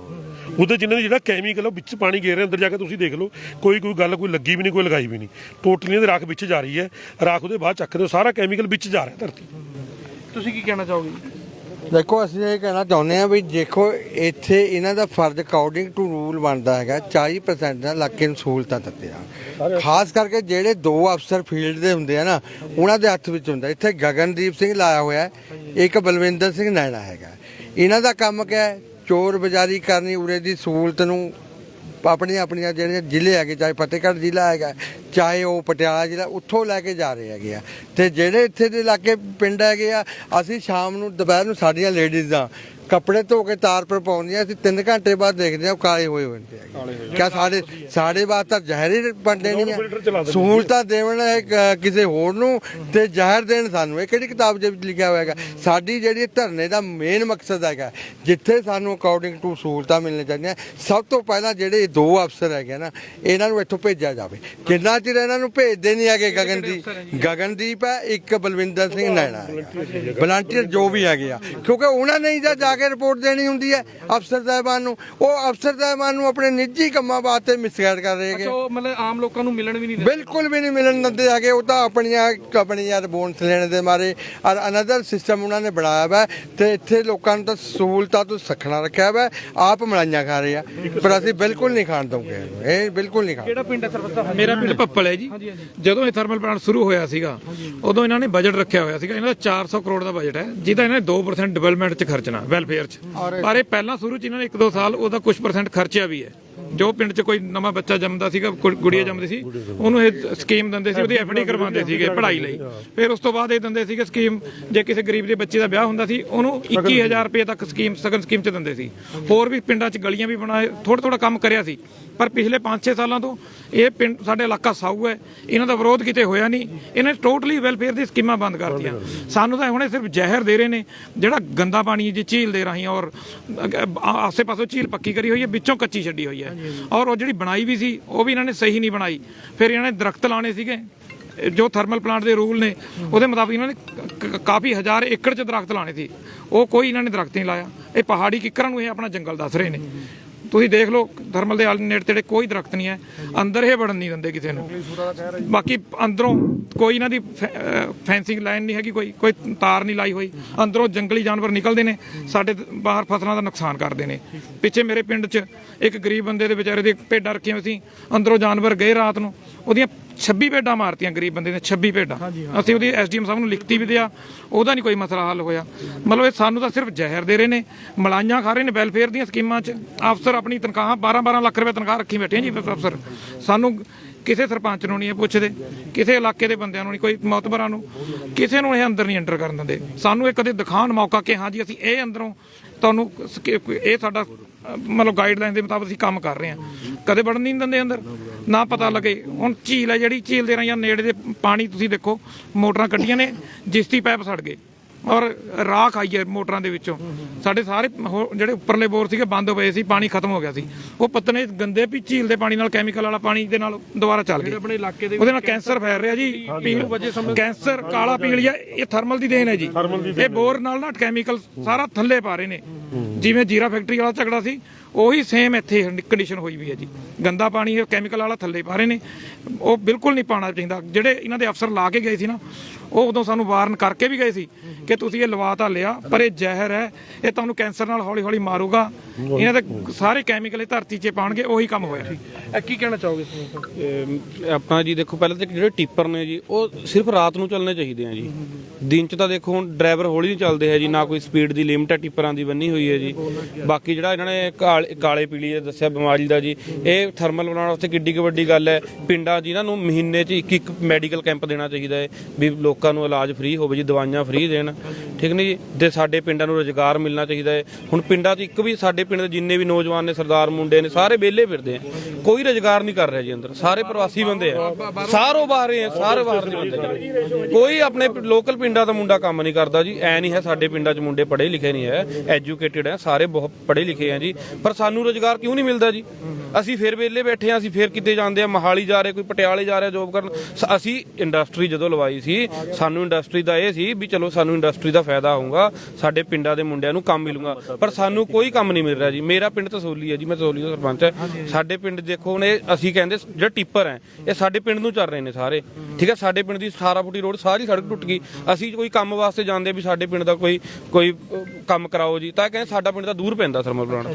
ਉਹਦੇ ਜਿੰਨੇ ਜਿਹੜਾ ਕੈਮੀਕਲ ਉਹ ਵਿੱਚ ਪਾਣੀ ਗੇਰ ਰਿਹਾ ਅੰਦਰ ਜਾ ਕੇ ਤੁਸੀਂ ਦੇਖ ਲਓ। ਕੋਈ ਕੋਈ ਗੱਲ ਕੋਈ ਲੱਗੀ ਵੀ ਨਹੀਂ ਕੋਈ ਲਗਾਈ ਵੀ ਨਹੀਂ। ਟੋਟਲੀ ਇਹਦੇ ਰਾਖ ਵਿੱਚ ਜਾ ਰਹੀ ਹੈ। ਰਾਖ ਉਹਦੇ ਬਾਅਦ ਚੱਕਦੇ ਹੋ ਸਾਰਾ ਕੈਮੀਕਲ ਵਿੱਚ ਜਾ ਰਿਹਾ ਧਰਤੀ। ਤੁਸੀਂ ਕੀ ਕਹਿਣਾ ਚਾਹੋਗੇ? ਦੇਖੋ ਅਸੀਂ ਇਹ ਕਹਿਣਾ ਚਾਹੁੰਦੇ ਆ ਵੀ ਦੇਖੋ ਇੱਥੇ ਇਹਨਾਂ ਦਾ ਫਰਜ਼ ਅਕਾਊਂਡਿੰਗ ਟੂ ਰੂਲ ਬਣਦਾ ਹੈਗਾ 40% ਦਾ ਇਲਾਕੇ ਨੂੰ ਸਹੂਲਤਾਂ ਦਿੱਤੇ ਆ ਖਾਸ ਕਰਕੇ ਜਿਹੜੇ ਦੋ ਅਫਸਰ ਫੀਲਡ ਦੇ ਹੁੰਦੇ ਆ ਨਾ ਉਹਨਾਂ ਦੇ ਹੱਥ ਵਿੱਚ ਹੁੰਦਾ। ਇੱਥੇ ਗਗਨਦੀਪ ਸਿੰਘ ਲਾਇਆ ਹੋਇਆ ਇੱਕ ਬਲਵਿੰਦਰ ਸਿੰਘ ਨੈਣਾ ਹੈਗਾ। ਇਹਨਾਂ ਦਾ ਕੰਮ ਕਿਆ ਚੋਰ ਬਜ਼ਾਰੀ ਕਰਨੀ ਉਰੇ ਦੀ ਸਹੂਲਤ ਨੂੰ ਆਪਣੀਆਂ ਆਪਣੀਆਂ ਜਿਹੜੀਆਂ ਜ਼ਿਲ੍ਹੇ ਹੈਗੇ, ਚਾਹੇ ਫਤਿਹਗੜ੍ਹ ਜ਼ਿਲ੍ਹਾ ਹੈਗਾ, ਚਾਹੇ ਉਹ ਪਟਿਆਲਾ ਜ਼ਿਲ੍ਹਾ, ਉੱਥੋਂ ਲੈ ਕੇ ਜਾ ਰਹੇ ਹੈਗੇ ਆ। ਤੇ ਜਿਹੜੇ ਇੱਥੇ ਦੇ ਇਲਾਕੇ ਪਿੰਡ ਹੈਗੇ ਆ, ਅਸੀਂ ਸ਼ਾਮ ਨੂੰ, ਦੁਪਹਿਰ ਨੂੰ ਸਾਡੀਆਂ ਲੇਡੀਜ਼ਾਂ ਕੱਪੜੇ ਧੋ ਕੇ ਤਾਰ ਪਰ ਪਾਉਂਦੀਆਂ ਅਸੀਂ 3 ਘੰਟੇ ਬਾਅਦ ਦੇਖਦੇ ਆ ਉਹ ਕਾਲੇ ਹੋਏ ਹੁੰਦੇ ਹੈਗੇ ਕਿਆ ਸਾਡੇ ਸਾਡੇ ਬਾਅਦ ਤਾਂ ਜ਼ਹਿਰ ਹੀ ਵੰਡੇ ਨਹੀਂ ਦਿੰਦੇ ਸਹੂਲਤਾਂ ਦੇਵਣ ਇੱਕ ਕਿਸੇ ਹੋਰ ਨੂੰ ਤੇ ਜ਼ਹਿਰ ਦੇਣ ਸਾਨੂੰ। ਇਹ ਕਿਹੜੀ ਕਿਤਾਬ ਦੇ ਵਿੱਚ ਲਿਖਿਆ ਹੋਇਆ ਹੈਗਾ? ਸਾਡੀ ਜਿਹੜੀ ਧਰਨੇ ਦਾ ਮੇਨ ਮਕਸਦ ਹੈਗਾ ਜਿੱਥੇ ਸਾਨੂੰ ਅਕਾਊਂਡਿੰਗ ਟੂ ਸਹੂਲਤਾਂ ਮਿਲਣੀਆਂ ਚਾਹੀਦੀਆਂ ਸਭ ਤੋਂ ਪਹਿਲਾਂ ਜਿਹੜੇ ਦੋ ਅਫਸਰ ਹੈਗੇ ਨਾ ਇਹਨਾਂ ਨੂੰ ਇੱਥੋਂ ਭੇਜਿਆ ਜਾਵੇ। ਜਿੰਨਾ ਚਿਰ ਇਹਨਾਂ ਨੂੰ ਭੇਜਦੇ ਨਹੀਂ ਹੈਗੇ ਗਗਨਦੀਪ? ਗਗਨਦੀਪ ਹੈ ਇੱਕ ਬਲਵਿੰਦਰ ਸਿੰਘ ਨੈਣਾ ਵਲੰਟੀਅਰ ਜੋ ਵੀ ਹੈਗੇ ਆ। ਕਿਉਂਕਿ ਉਹਨਾਂ ਨੇ ਹੀ ਤਾਂ ਜਾ ਕੇ ਰਿਪੋਰਟ ਦੇਣੀ ਹੁੰਦੀ ਹੈ ਅਫਸਰ ਸਾਹਿਬਾਨ ਨੂੰ। ਉਹ ਅਫਸਰ ਸਾਹਿਬਾਨ ਨੂੰ ਆਪਣੇ ਨਿੱਜੀ ਕੰਮਾਂ ਵਾਸਤੇ ਮਿਸਗਾਈਡ ਕਰ ਰਹੇ ਹੈਗੇ। ਅੱਛਾ ਉਹ ਮਤਲਬ ਆਮ ਲੋਕਾਂ ਨੂੰ ਮਿਲਣ ਵੀ ਨਹੀਂ ਦਿੰਦੇ? ਬਿਲਕੁਲ ਵੀ ਨਹੀਂ ਮਿਲਣ ਦਿੰਦੇ ਹੈਗੇ। ਉਹ ਤਾਂ ਆਪਣੀਆਂ ਆਪਣੀ ਯਾਰ ਬੋਨਸ ਲੈਣ ਦੇ ਮਾਰੇ। ਔਰ ਅਨਦਰ ਸਿਸਟਮ ਉਹਨਾਂ ਨੇ ਬਣਾਇਆ ਵਾ ਤੇ ਇੱਥੇ ਲੋਕਾਂ ਨੂੰ ਤਾਂ ਸਹੂਲਤਾਂ ਤੋਂ ਸਖਣਾ ਰੱਖਿਆ ਵਾ। ਆਪ ਮਲਾਈਆਂ ਖਾ ਰਹੇ ਆ। ਪਰ ਅਸੀਂ ਬਿਲਕੁਲ ਨਹੀਂ ਖਾਣ ਦਊਂਗੇ। ਇਹ ਬਿਲਕੁਲ ਨਹੀਂ ਖਾਣ ਕਿਹੜਾ ਪਿੰਡ ਹੈ ਸਰਪੰਚ ਮੇਰਾ ਪਿੰਡ ਪੱਪਲ ਹੈ ਜੀ। ਜਦੋਂ ਇਹ ਥਰਮਲ ਪਲਾਂਟ ਸ਼ੁਰੂ ਹੋਇਆ ਸੀਗਾ ਉਦੋਂ ਇਹਨਾਂ ਨੇ ਬਜਟ ਰੱਖਿਆ ਹੋਇਆ ਸੀਗਾ। ਇਹਨਾਂ ਦਾ 400 ਕਰੋੜ ਦਾ ਬਜਟ ਹੈ। ਜਿਹਦਾ ਇਹਨਾਂ ਨੇ 2% ਡਿਵੈਲਪਮੈਂਟ 'ਚ ਖਰਚਣਾ। ਵੈਲਫੇਅਰ 'ਚ। ਪਰ ਇਹ ਪਹਿਲਾਂ ਸ਼ੁਰੂ 'ਚ ਇਹਨਾਂ ਨੇ 1-2 ਸਾਲ ਉਹਦਾ ਕੁਝ ਪਰਸੈਂਟ ਖਰਚਿਆ ਵੀ ਹੈ। ਜੋ ਪਿੰਡ 'ਚ ਕੋਈ ਨਵਾਂ ਬੱਚਾ ਜੰਮਦਾ ਸੀਗਾ, ਕੁ- ਗੁੜੀਆ ਜੰਮਦੀ ਸੀ, ਉਹਨੂੰ ਇਹ ਸਕੀਮ ਦਿੰਦੇ ਸੀ, ਉਹਦੀ ਐਫਡੀ ਕਰਵਾਉਂਦੇ ਸੀਗੇ ਪੜ੍ਹਾਈ ਲਈ। ਫਿਰ ਉਸ ਤੋਂ ਬਾਅਦ ਇਹ ਦਿੰਦੇ ਸੀਗੇ ਸਕੀਮ, ਜੇ ਕਿਸੇ ਗਰੀਬ ਦੇ ਬੱਚੇ ਦਾ ਵਿਆਹ ਹੁੰਦਾ ਸੀ, ਉਹਨੂੰ 21000 ਰੁਪਏ ਤੱਕ ਸਕੀਮ, ਸਗਨ ਸਕੀਮ 'ਚ ਦਿੰਦੇ ਸੀ। ਹੋਰ ਵੀ ਪਿੰਡਾਂ 'ਚ ਗਲੀਆਂ ਵੀ ਬਣਾਏ ਥੋੜਾ ਥੋੜਾ ਕੰਮ ਕਰਿਆ ਸੀ, ਪਰ ਪਿਛਲੇ 5-6 ਸਾਲਾਂ ਤੋਂ ਇਹ ਪਿੰਡ, ਸਾਡੇ ਇਲਾਕਾ ਸਾਊ ਹੈ, ਇਹਨਾਂ ਦਾ ਵਿਰੋਧ ਕਿਤੇ ਹੋਇਆ ਨਹੀਂ, ਇਹਨਾਂ ਨੇ ਟੋਟਲੀ ਵੈਲਫੇਅਰ ਦੀ ਸਕੀਮਾਂ ਬੰਦ ਕਰਤੀਆਂ। ਸਾਨੂੰ ਤਾਂ ਹੁਣੇ ਸਿਰਫ ਜ਼ਹਿਰ ਦੇ ਰਹੇ ਨੇ, ਜਿਹੜਾ ਗੰਦਾ ਪਾਣੀ ਜੀ ਝੀਲ ਦੇ ਰਾਹੀਂ ਔਰ ਅਗ- ਆ- ਆਸੇ-ਪਾਸੇ ਝੀਲ ਪੱਕੀ ਕਰੀ ਹੋਈ ਹੈ, ਵਿੱਚੋਂ ਕੱਚੀ ਛੱਡੀ ਹੋਈ ਹੈ। ਔਰ ਉਹ ਜਿਹੜੀ ਬਣਾਈ ਵੀ ਸੀ, ਉਹ ਵੀ ਇਹਨਾਂ ਨੇ ਸਹੀ ਨਹੀਂ ਬਣਾਈ। ਫਿਰ ਇਹਨਾਂ ਨੇ ਦਰਖਤ ਲਾਣੇ ਸੀਗੇ, ਜੋ ਥਰਮਲ ਪਲਾਂਟ ਦੇ ਰੂਲ ਨੇ, ਉਹਦੇ ਮੁਤਾਬਿਕ ਇਹਨਾਂ ਨੇ ਕਾਫੀ ਹਜ਼ਾਰ ਏਕੜ ਚ ਦਰਖਤ ਲਾਣੇ ਸੀ। ਉਹ ਕੋਈ ਇਹਨਾਂ ਨੇ ਦਰਖਤ ਨਹੀਂ ਲਾਇਆ। ਇਹ ਪਹਾੜੀ ਕਿੱਕਰਾਂ ਨੂੰ ਇਹ ਆਪਣਾ ਜੰਗਲ ਦੱਸ ਰਹੇ ਨੇ। ਤੁਸੀਂ ਦੇਖ ਲਓ, ਥਰਮਲ ਦੇ ਆਲੇ ਨੇੜੇ ਤੇੜੇ ਕੋਈ ਦਰਖਤ ਨਹੀਂ ਹੈ। ਅੰਦਰ ਇਹ ਵੜਨ ਨਹੀਂ ਦਿੰਦੇ ਕਿਸੇ ਨੂੰ। ਬਾਕੀ ਅੰਦਰੋਂ ਕੋਈ ਇਹਨਾਂ ਦੀ ਫੈਂਸਿੰਗ ਲਾਈਨ ਨਹੀਂ ਹੈਗੀ ਕੋਈ। ਕੋਈ ਤਾਰ ਨਹੀਂ ਲਾਈ ਹੋਈ। ਅੰਦਰੋਂ ਜੰਗਲੀ ਜਾਨਵਰ ਨਿਕਲਦੇ ਨੇ। ਸਾਡੇ ਬਾਹਰ ਫਸਲਾਂ ਦਾ ਨੁਕਸਾਨ ਕਰਦੇ ਨੇ। ਪਿੱਛੇ ਮੇਰੇ ਪਿੰਡ 'ਚ ਇੱਕ ਗਰੀਬ ਬੰਦੇ ਦੇ ਵਿਚਾਰੇ ਦੇ ਭੇਡਾਂ ਰੱਖੀਆਂ ਹੋਈਆਂ ਸੀ। ਅੰਦਰੋਂ ਜਾਨਵਰ ਗਏ ਰਾਤ ਨੂੰ। ਉਹਦੀਆਂ 26 ਭੇਡਾਂ ਮਾਰਤੀਆਂ ਗਰੀਬ ਬੰਦੇ ਨੇ 26 ਭੇਡਾਂ। ਅਸੀਂ ਉਹਦੀ ਐਸਡੀਐਮ ਸਾਹਿਬ ਨੂੰ ਲਿਖਤੀ ਵੀ ਦਿਆ ਉਹਦਾ ਨਹੀਂ ਕੋਈ ਮਸਲਾ ਹੱਲ ਹੋਇਆ। ਮਤਲਬ ਇਹ ਸਾਨੂੰ ਤਾਂ ਸਿਰਫ ਜ਼ਹਿਰ ਦੇ ਰਹੇ ਨੇ ਮਲਾਈਆਂ ਖਾ ਰਹੇ ਨੇ ਵੈਲਫੇਅਰ ਦੀਆਂ ਸਕੀਮਾਂ 'ਚ। ਅਫਸਰ ਆਪਣੀ ਤਨਖਾਹਾਂ 12 12 ਲੱਖ ਰੁਪਏ ਤਨਖਾਹ ਰੱਖੀ ਬੈਠੇ ਜੀ ਅਫਸਰ। ਸਾਨੂੰ ਕਿਸੇ ਸਰਪੰਚ ਨੂੰ ਨਹੀਂ ਇਹ ਪੁੱਛਦੇ ਕਿਸੇ ਇਲਾਕੇ ਦੇ ਬੰਦਿਆਂ ਨੂੰ ਨਹੀਂ ਕੋਈ ਮੌਤਬਰਾਂ ਨੂੰ। ਕਿਸੇ ਨੂੰ ਇਹ ਅੰਦਰ ਨਹੀਂ ਐਂਟਰ ਕਰਨ ਦਿੰਦੇ। ਸਾਨੂੰ ਇਹ ਕਦੇ ਦਿਖਾਉਣ ਮੌਕਾ ਕਿ ਹਾਂ ਜੀ ਅਸੀਂ ਇਹ ਅੰਦਰੋਂ ਤੁਹਾਨੂੰ ਇਹ ਸਾਡਾ ਮਤਲਬ ਗਾਈਡਲਾਈਨ ਦੇ ਮੁਤਾਬਕ ਅਸੀਂ ਕੰਮ ਕਰ ਰਹੇ ਹਾਂ। ਕਦੇ ਵੜਨ ਨਹੀਂ ਦਿੰਦੇ ਅੰਦਰ, ਨਾ ਪਤਾ ਲੱਗੇ। ਹੁਣ ਝੀਲ ਹੈ ਜਿਹੜੀ, ਝੀਲ ਦੇ ਰਾਹੀਂ ਨੇੜੇ ਦੇ ਪਾਣੀ ਤੁਸੀਂ ਦੇਖੋ, ਮੋਟਰਾਂ ਕੱਢੀਆਂ ਨੇ ਜਿਸਤੀ ਪੈਪ ਸੜ ਗਏ ਔਰ ਰਾਖ ਆਈ ਹੈ ਮੋਟਰਾਂ ਦੇ ਵਿੱਚੋਂ। ਸਾਡੇ ਸਾਰੇ ਜਿਹੜੇ ਉੱਪਰਲੇ ਬੋਰ ਸੀਗੇ ਬੰਦ ਹੋਏ ਸੀ ਪਾਣੀ ਖਤਮ ਹੋ ਗਿਆ ਸੀ। ਉਹ ਪਤਨੇ ਗੰਦੇ ਵੀ ਝੀਲ ਦੇ ਪਾਣੀ ਨਾਲ ਕੈਮੀਕਲ ਵਾਲਾ ਪਾਣੀ ਦੇ ਨਾਲ ਦੁਬਾਰਾ ਚੱਲ ਗਏ। ਆਪਣੇ ਇਲਾਕੇ ਦੇ ਉਹਦੇ ਨਾਲ ਕੈਂਸਰ ਫੈਲ ਰਿਹਾ ਜੀ। ਪੀਲ ਕੈਂਸਰ ਕਾਲਾ ਪੀਲੀਆ ਇਹ ਥਰਮਲ ਦੀ ਦੇਣ ਹੈ ਜੀ। ਇਹ ਬੋਰ ਨਾਲ ਨਾ ਕੈਮੀਕਲ ਸਾਰਾ ਥੱਲੇ ਪਾ ਰਹੇ ਨੇ। ਜਿਵੇਂ ਜੀਰਾ ਫੈਕਟਰੀ ਵਾਲਾ ਝਗੜਾ ਸੀ ਉਹੀ ਸੇਮ ਇੱਥੇ ਕੰਡੀਸ਼ਨ ਹੋਈ ਵੀ ਹੈ ਜੀ। ਗੰਦਾ ਪਾਣੀ ਇਹ ਕੈਮੀਕਲ ਵਾਲਾ ਥੱਲੇ ਪਾ ਰਹੇ ਨੇ। ਉਹ ਬਿਲਕੁਲ ਨਹੀਂ ਪਾਣਾ ਚਾਹੀਦਾ। ਜਿਹੜੇ ਇਹਨਾਂ ਦੇ ਅਫਸਰ ਲਾ ਕੇ ਗਏ ਸੀ ਨਾ ਉਹ ਉਦੋਂ ਸਾਨੂੰ ਵਾਰਨ ਕਰਕੇ ਵੀ ਗਏ ਸੀ ਕਿ ਤੁਸੀਂ ਇਹ ਲਵਾ ਤਾਂ ਲਿਆ ਪਰ ਇਹ ਜ਼ਹਿਰ ਹੈ। ਇਹ ਤੁਹਾਨੂੰ ਕੈਂਸਰ ਨਾਲ ਹੌਲੀ ਹੌਲੀ ਮਾਰੂਗਾ। ਇਹਨਾਂ ਦੇ ਸਾਰੇ ਕੈਮੀਕਲ ਇਹ ਧਰਤੀ 'ਚ ਪਾਣਗੇ ਉਹੀ ਕੰਮ ਹੋਇਆ। ਇਹ ਕੀ ਕਹਿਣਾ ਚਾਹੋਗੇ ਤੁਸੀਂ ਇਹ ਆਪਣਾ ਜੀ ਦੇਖੋ ਪਹਿਲਾਂ ਤਾਂ ਜਿਹੜੇ ਟਿੱਪਰ ਨੇ ਜੀ ਉਹ ਸਿਰਫ ਰਾਤ ਨੂੰ ਚੱਲਣੇ ਚਾਹੀਦੇ ਆ ਜੀ। ਦਿਨ ਚ ਤਾਂ ਦੇਖੋ ਹੁਣ ਡਰਾਈਵਰ ਹੌਲੀ ਨਹੀਂ ਚੱਲਦੇ ਹੈ ਜੀ ਨਾ ਕੋਈ ਸਪੀਡ ਦੀ ਲਿਮਟ ਹੈ ਟਿੱਪਰਾਂ ਦੀ ਬੰਨੀ ਹੋਈ ਹੈ ਜੀ। ਬਾਕੀ ਜਿਹੜਾ ਇਹਨਾਂ ਨੇ ਕਾਲ- ਕਾਲੇ ਪੀਲੀ ਦਾ ਦੱਸਿਆ, ਬਿਮਾਰੀ ਦਾ ਜੀ। ਇਹ ਥਰਮਲ ਬਣਾਉਣ ਵਾਸਤੇ ਕਿੱਡੀ ਕੁ ਵੱਡੀ ਗੱਲ ਹੈ। ਪਿੰਡਾਂ 'ਚ ਨੂੰ ਮਹੀਨੇ 'ਚ ਇੱਕ ਇੱਕ ਮੈਡੀਕਲ ਕੈਂਪ ਦੇਣਾ ਚਾਹੀਦਾ ਹੈ ਵੀ ਲੋਕਾਂ ਨੂੰ ਇਲਾਜ ਫ੍ਰੀ ਹੋਵੇ ਜੀ, ਦਵਾਈਆਂ ਫ੍ਰੀ ਦੇਣ। ਠੀਕ ਨਹੀਂ ਜੀ? ਤੇ ਸਾਡੇ ਪਿੰਡਾਂ ਨੂੰ ਰੋਜ਼ਗਾਰ ਮਿਲਣਾ ਚਾਹੀਦਾ ਹੈ। ਹੁਣ ਪਿੰਡਾਂ 'ਚ ਇੱਕ ਵੀ ਸਾਡੇ ਪਿੰਡ ਦੇ ਜਿੰਨੇ ਵੀ ਨੌਜਵਾਨ ਨੇ, ਸਰਦਾਰ ਮੁੰਡੇ ਨੇ, ਸਾਰੇ ਵਿਹਲੇ ਫਿਰਦੇ ਆ। ਕੋਈ ਰੋਜ਼ਗਾਰ ਨਹੀਂ ਕਰ ਰਿਹਾ ਜੀ ਅੰਦਰ। ਸਾਰੇ ਪ੍ਰਵਾਸੀ ਬੰਦੇ ਆ। ਸਾਰੋਂ ਬਾਹਰ ਆ, ਸਾਰੇ ਬਾਹਰ ਦੇ ਬੰਦੇ ਕੋਈ ਆਪਣੇ ਲੋਕਲ ਪਿੰਡਾਂ ਦਾ ਮੁੰਡਾ ਕੰਮ ਨਹੀਂ ਕਰਦਾ ਜੀ। ਐ ਨਹੀਂ ਹੈ ਸਾਡੇ ਪਿੰਡਾਂ 'ਚ ਮੁੰਡੇ ਪੜ੍ਹੇ ਲਿਖੇ ਨਹੀਂ ਹੈ। ਐਜੂਕੇਟਿਡ ਹੈ, ਸਾਰੇ ਬਹੁਤ ਪੜ੍ਹੇ ਲਿਖੇ ਆ ਜੀ। ਪਰ ਸਾਨੂੰ ਰੋਜ਼ਗਾਰ ਕਿਉਂ ਨਹੀਂ ਮਿਲਦਾ ਜੀ? ਅਸੀਂ ਫਿਰ ਵਿਹਲੇ ਬੈਠੇ ਆ ਅਸੀਂ ਫਿਰ ਕਿਤੇ ਜਾਂਦੇ ਆ ਮਹਾਲੀ ਜਾ ਰਹੇ ਕੋਈ ਪਟਿਆਲੇ ਜਾ ਰਿਹਾ ਜੋਬ ਕਰਨ। ਸ- ਅਸੀਂ ਇੰਡਸਟਰੀ ਜਦੋਂ ਲਵਾਈ ਸੀ ਸਾਨੂੰ ਇੰਡਸਟਰੀ ਦਾ ਇਹ ਸੀ ਵੀ ਚਲੋ ਸਾਨੂੰ ਇੰਡਸਟਰੀ ਦਾ ਫਾਇਦਾ ਹੋਊਗਾ ਸਾਡੇ ਪਿੰਡਾਂ ਦੇ ਮੁੰਡਿਆਂ ਨੂੰ ਕੰਮ ਮਿਲੂਗਾ। ਪਰ ਸਾਨੂੰ ਕੋਈ ਕੰਮ ਨਹੀਂ ਮਿਲ ਰਿਹਾ ਜੀ। ਮੇਰਾ ਪਿੰਡ ਤਸੋਲੀ ਹੈ ਜੀ ਮੈਂ ਤਸੋਲੀ ਦਾ ਸਰਪੰਚ ਹੈ। ਸਾਡੇ ਪਿੰਡ ਦੇਖੋ ਹੁਣ ਇਹ ਅਸੀਂ ਕਹਿੰਦੇ ਜਿਹੜੇ ਟਿੱਪਰ ਹੈ ਇਹ ਸਾਡੇ ਪਿੰਡ ਨੂੰ ਚੱਲ ਰਹੇ ਨੇ ਸਾਰੇ। ਠੀਕ ਹੈ ਸਾਡੇ ਪਿੰਡ ਦੀ 18 ਫੁੱਟੀ ਰੋਡ ਸਾਰੀ ਸੜਕ ਟੁੱਟ ਗਈ। ਅਸੀਂ ਕੋਈ ਕੰਮ ਵਾਸਤੇ ਜਾਂਦੇ ਵੀ ਸਾਡੇ ਪਿੰਡ ਦਾ ਕੋਈ ਕੋਈ ਅਹ, ਕੰਮ ਕਰਾਓ ਜੀ। ਤਾਂ ਕਹਿੰਦੇ ਸਾਡਾ ਪਿੰਡ ਤਾਂ ਦੂਰ ਪੈਂਦਾ ਥਰਮਲ ਪਲਾਂਟ ਤੋਂ।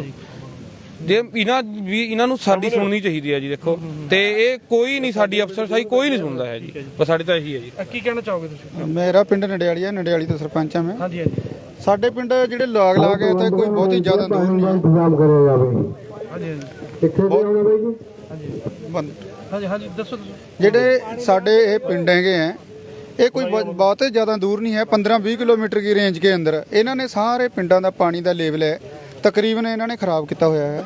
ਜੇ ਇਹਨਾਂ ਵੀ ਇਹਨਾਂ ਨੂੰ ਸਾਡੀ ਸੁਣਨੀ ਚਾਹੀਦੀ ਹੈ ਜੀ ਦੇਖੋ। ਤੇ ਇਹ ਕੋਈ ਨਹੀਂ ਸਾਡੀ ਅਫਸਰਸ਼ਾਹੀ ਕੋਈ ਨਹੀਂ ਸੁਣਦਾ ਹੈ ਜੀ। ਬਸ ਸਾਡੀ ਤਾਂ ਇਹੀ ਹੈ ਜੀ। ਕੀ ਕਹਿਣਾ ਚਾਹੋਗੇ ਤੁਸੀਂ? ਮੇਰਾ ਪਿੰਡ ਨਡਿਆਲੀ ਹੈ ਨਡਿਆਲੀ ਤੋਂ ਸਰਪੰਚ ਹਾਂ ਮੈਂ। ਹਾਂਜੀ ਹਾਂਜੀ। ਸਾਡੇ ਪਿੰਡ ਜਿਹੜੇ ਲਾਗ ਲਾਗ ਹੈ ਤੇ ਕੋਈ ਬਹੁਤੀ ਜ਼ਿਆਦਾ ਦੂਰ ਨਹੀਂ ਹੈ। ਇੰਤਜ਼ਾਮ ਕਰਿਆ ਜਾਵੇ। ਹਾਂਜੀ ਹਾਂਜੀ। ਕਿੱਥੇ ਦੇ ਆਉਣਾ ਬਾਈ ਜੀ? ਬੰਦ- ਹਾਂਜੀ ਹਾਂਜੀ ਦੱਸੋ ਤੁਸੀਂ। ਜਿਹੜੇ ਸਾਡੇ ਇਹ ਪਿੰਡ ਹੈਗੇ ਹੈ ਇਹ ਕੋਈ ਬਹੁਤ- ਜ਼ਿਆਦਾ ਦੂਰ ਨਹੀਂ ਹੈ। 15-20 ਕਿਲੋਮੀਟਰ ਦੀ ਰੇਂਜ ਕੇ ਅੰਦਰ। ਇਹਨਾਂ ਨੇ ਸਾਰੇ ਪਿੰਡਾਂ ਦਾ ਪਾਣੀ ਦਾ ਲੈਵਲ ਹੈ। ਤਕਰੀਬਨ ਇਹਨਾਂ ਨੇ ਖਰਾਬ ਕੀਤਾ ਹੋਇਆ ਹੈ।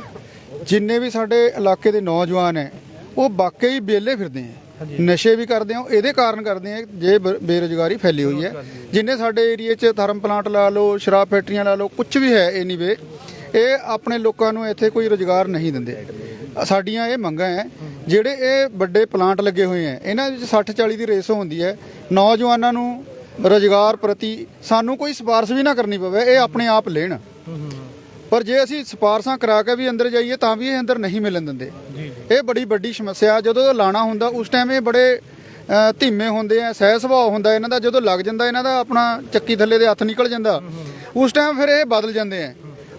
ਜਿੰਨੇ ਵੀ ਸਾਡੇ ਇਲਾਕੇ ਦੇ ਨੌਜਵਾਨ ਹੈ ਉਹ ਵਾਕਈ ਵਿਹਲੇ ਫਿਰਦੇ ਹੈ। ਨਸ਼ੇ ਵੀ ਕਰਦੇ ਆ ਇਹਦੇ ਕਾਰਨ ਕਰਦੇ ਆ ਜੇ ਬੇਰੁਜ਼ਗਾਰੀ ਫੈਲੀ ਹੋਈ ਹੈ। ਜਿੰਨੇ ਸਾਡੇ ਏਰੀਏ 'ਚ ਥਰਮ ਪਲਾਂਟ ਲਾ ਲਓ ਸ਼ਰਾਬ ਫੈਕਟਰੀਆਂ ਲਾ ਲਓ ਕੁਝ ਵੀ ਹੈ ਐਨੀਵੇ ਇਹ ਆਪਣੇ ਲੋਕਾਂ ਨੂੰ ਇੱਥੇ ਕੋਈ ਰੁਜ਼ਗਾਰ ਨਹੀਂ ਦਿੰਦੇ। ਸਾਡੀਆਂ ਇਹ ਮੰਗਾਂ ਹੈ ਜਿਹੜੇ ਇਹ ਵੱਡੇ ਪਲਾਂਟ ਲੱਗੇ ਹੋਏ ਹੈ ਇਹਨਾਂ ਵਿੱਚ 60 40 ਦੀ ਰੇਸ ਹੁੰਦੀ ਹੈ। ਨੌਜਵਾਨਾਂ ਨੂੰ ਰੁਜ਼ਗਾਰ ਪ੍ਰਤੀ ਸਾਨੂੰ ਕੋਈ ਸਿਫਾਰਿਸ਼ ਵੀ ਨਾ ਕਰਨੀ ਪਵੇ ਇਹ ਆਪਣੇ ਆਪ ਲੈਣ। ਪਰ ਜੇ ਅਸੀਂ ਸਿਫਾਰਸ਼ਾਂ ਕਰਾ ਕੇ ਵੀ ਅੰਦਰ ਜਾਈਏ ਤਾਂ ਵੀ ਇਹ ਅੰਦਰ ਨਹੀਂ ਮਿਲਣ ਦਿੰਦੇ। ਇਹ ਬੜੀ ਵੱਡੀ ਸਮੱਸਿਆ ਜਦੋਂ ਲਾਣਾ ਹੁੰਦਾ ਉਸ ਟਾਈਮ ਇਹ ਬੜੇ ਧੀਮੇ ਹੁੰਦੇ ਆ ਸਹਿ ਸੁਭਾਅ ਹੁੰਦਾ ਇਹਨਾਂ ਦਾ। ਜਦੋਂ ਲੱਗ ਜਾਂਦਾ ਇਹਨਾਂ ਦਾ ਆਪਣਾ ਚੱਕੀ ਥੱਲੇ ਦੇ ਹੱਥ ਨਿਕਲ ਜਾਂਦਾ ਉਸ ਟਾਈਮ ਫਿਰ ਇਹ ਬਦਲ ਜਾਂਦੇ ਆ।